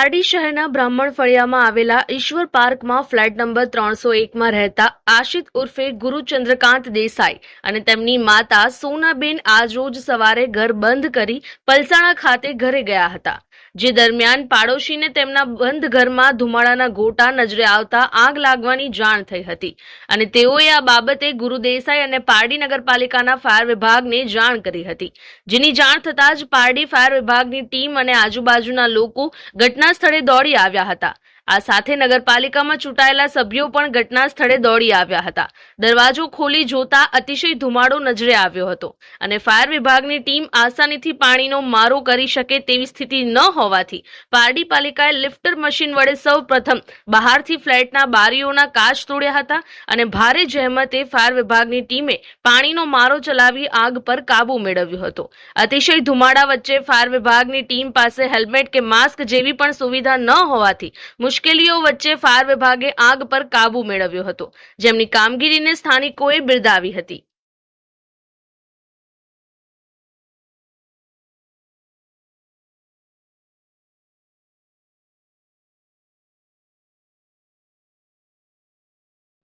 પારડી શહેરના બ્રાહ્મણ ફળિયામાં આવેલા ઈશ્વર પાર્કમાં ફ્લેટ નંબર ત્રણસો એકમાં રહેતા આશિત ઉર્ફે ગુરુ ચંદ્રકાંત દેસાઈ અને તેમની માતા સોનાબેન આજરોજ સવારે ઘર બંધ કરી પલસાણા ખાતે ઘરે ગયા હતા. જે દરમિયાન પાડોશીને તેમના બંધ ઘરમાં ધુમાડાના ગોટા નજરે આવતા આગ લાગવાની જાણ થઈ હતી અને તેઓએ આ બાબતે ગુરુ દેસાઈ અને પારડી નગરપાલિકાના ફાયર વિભાગને જાણ કરી હતી. જેની જાણ થતાં જ પારડી ફાયર વિભાગની ટીમ અને આજુબાજુના લોકો ઘટના સ્થળે દોડી આવ્યા હતા. આ સાથે નગરપાલિકામાં ચૂંટાયેલા સભ્યો પણ ઘટના સ્થળે દોડી આવ્યા હતા. દરવાજો ખોલી જોતા અતિશય ધુમાડો નજરે આવ્યો હતો અને ફાયર વિભાગની ટીમ આસાનીથી પાણીનો મારો કરી શકે તેવી સ્થિતિ ન હોવાથી પારડી પાલિકાએ લિફ્ટર મશીન વડે સૌ પ્રથમ બહારથી ફ્લેટના બારીઓના કાચ તોડ્યા હતા અને ભારે જહેમતે ફાયર વિભાગની ટીમે પાણીનો મારો ચલાવી આગ પર કાબુ મેળવ્યો હતો. અતિશય ધુમાડા વચ્ચે ફાયર વિભાગની ટીમ પાસે હેલ્મેટ કે માસ્ક જેવી પણ સુવિધા ન હોવાથી મુશ્કેલીઓ વચ્ચે ફાયર વિભાગે આગ પર કાબુ મેળવ્યો હતો. જેમની કામગીરીને સ્થાનિકોએ બિરદાવી હતી.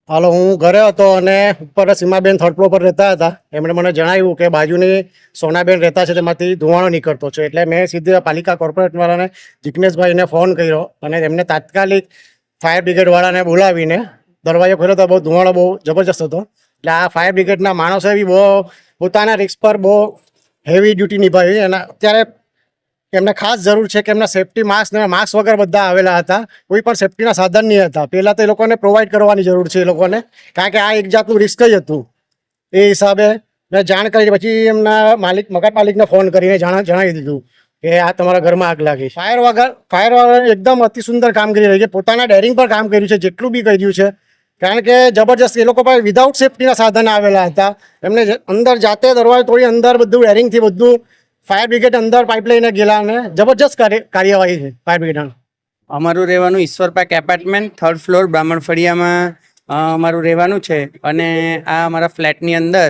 હાલો, હું ઘરે હતો અને ઉપર સીમાબેન થર્ડ ફ્લોર પર રહેતા હતા. એમણે મને જણાવ્યું કે બાજુની સોનાબેન રહેતા છે, તેમાંથી ધુવાણો નીકળતો છે. એટલે મેં સીધી પાલિકા કોર્પોરેટવાળાને જિગ્નેશભાઈને ફોન કર્યો અને એમને તાત્કાલિક ફાયર બ્રિગેડવાળાને બોલાવીને દરવાજો ખોલ્યો તો બહુ ધુવાણો બહુ જબરજસ્ત હતો. એટલે આ ફાયર બ્રિગેડના માણસોએ બી બહુ પોતાના રિક્સ પર બહુ હેવી ડ્યુટી નિભાવી. અને અત્યારે એમને ખાસ જરૂર છે કે એમના સેફટી માસ્ક ને માસ્ક વગર બધા આવેલા હતા. કોઈ પણ સેફટીના સાધન નહીં હતા. પહેલાં તો એ લોકોને પ્રોવાઈડ કરવાની જરૂર છે એ લોકોને. કારણ કે આ એક જાતનું રિસ્ક જ હતું. એ હિસાબે મેં જાણ કરી, પછી એમના માલિક મકાન માલિકને ફોન કરીને જાણ, જણાવી દીધું કે આ તમારા ઘરમાં આગ લાગી ફાયર વગર ફાયર વગર એકદમ અતિ સુંદર કામગીરી રહી છે. પોતાના ડેરિંગ પર કામ કર્યું છે, જેટલું બી કર્યું છે. કારણ કે જબરજસ્ત એ લોકો પાસે વિધાઉટ સેફટીના સાધન આવેલા હતા. એમને અંદર જાતે દરવાજો તોડી અંદર બધું ડેરિંગથી બધું ફાયર બ્રિગેડ અંદર પાઇપ લઈને ગયેલા અને જબરજસ્ત કાર્ય- કાર્યવાહી છે ફાયર બ્રિગેડ અમારું રહેવાનું ઈશ્વર પાક એપાર્ટમેન્ટ થર્ડ ફ્લોર બ્રાહ્મણ ફળિયામાં અમારું રહેવાનું છે. અને આ અમારા ફ્લેટની અંદર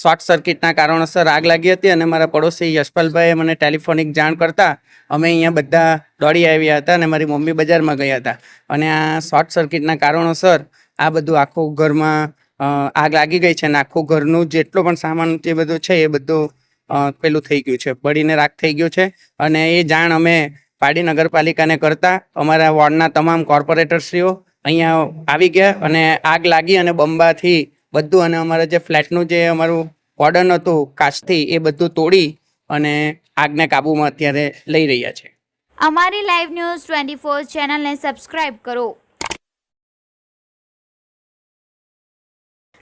શોર્ટ સર્કિટના કારણોસર આગ લાગી હતી અને મારા પડોશી યશપાલભાઈએ મને ટેલિફોનિક જાણ કરતા અમે અહીંયા બધા દોડી આવ્યા હતા અને મારી મમ્મી બજારમાં ગયા હતા. અને આ શોર્ટ સર્કિટના કારણોસર આ બધું આખું ઘરમાં આગ લાગી ગઈ છે અને આખું ઘરનું જેટલો પણ સામાન જે બધું છે એ બધું પેલું થઈ ગયું છે, બળીને રાખ થઈ ગયું છે. અને એ જાણ અમે પાડી નગરપાલિકાને કરતા, અમારા વોર્ડના તમામ કોર્પોરેટરશ્રીઓ અહીંયા આવી ગયા અને આગ લાગી અને બંબાથી બધું અને અમારા જે ફ્લેટનું જે અમારું કોર્ડન હતું, કાચથી એ બધું તોડી અને આગને કાબૂમાં અત્યારે લઈ રહ્યા છે. અમારી લાઈવ ન્યૂઝ ટ્વેન્ટી ફોર ચેનલને સબસ્ક્રાઇબ કરો.